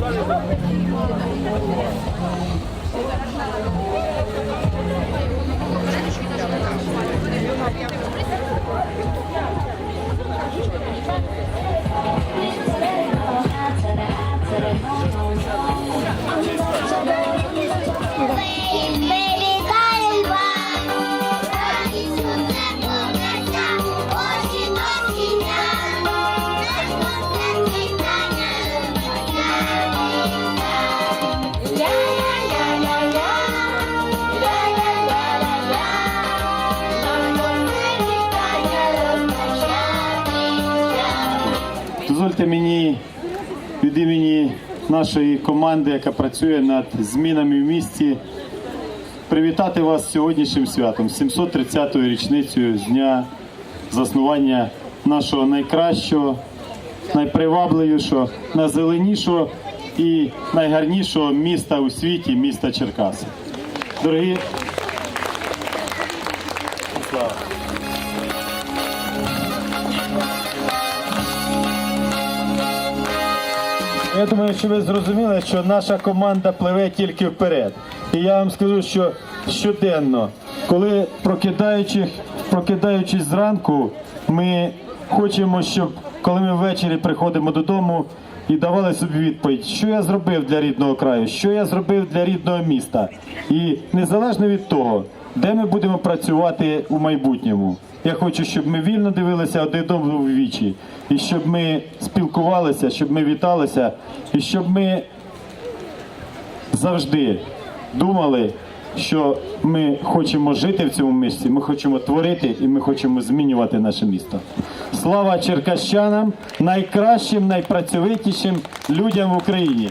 Thank. Дозвольте мені від імені нашої команди, яка працює над змінами в місті, привітати вас сьогоднішнім святом, 730-ю річницею з дня заснування нашого найкращого, найпривабливішого, найзеленішого і найгарнішого міста у світі, міста Черкаси. Дорогі Я думаю, що ви зрозуміли, що наша команда пливе тільки вперед. І я вам скажу, що щоденно, коли прокидаючись, прокидаючись зранку, ми хочемо, щоб коли ми ввечері приходимо додому і давали собі відповідь, що я зробив для рідного краю, що я зробив для рідного міста. І незалежно від того, де ми будемо працювати у майбутньому. Я хочу, щоб ми вільно дивилися один одному в вічі, і щоб ми спілкувалися, щоб ми віталися, і щоб ми завжди думали, що ми хочемо жити в цьому місті, ми хочемо творити і ми хочемо змінювати наше місто. Слава черкащанам, найкращим, найпрацьовитішим людям в Україні.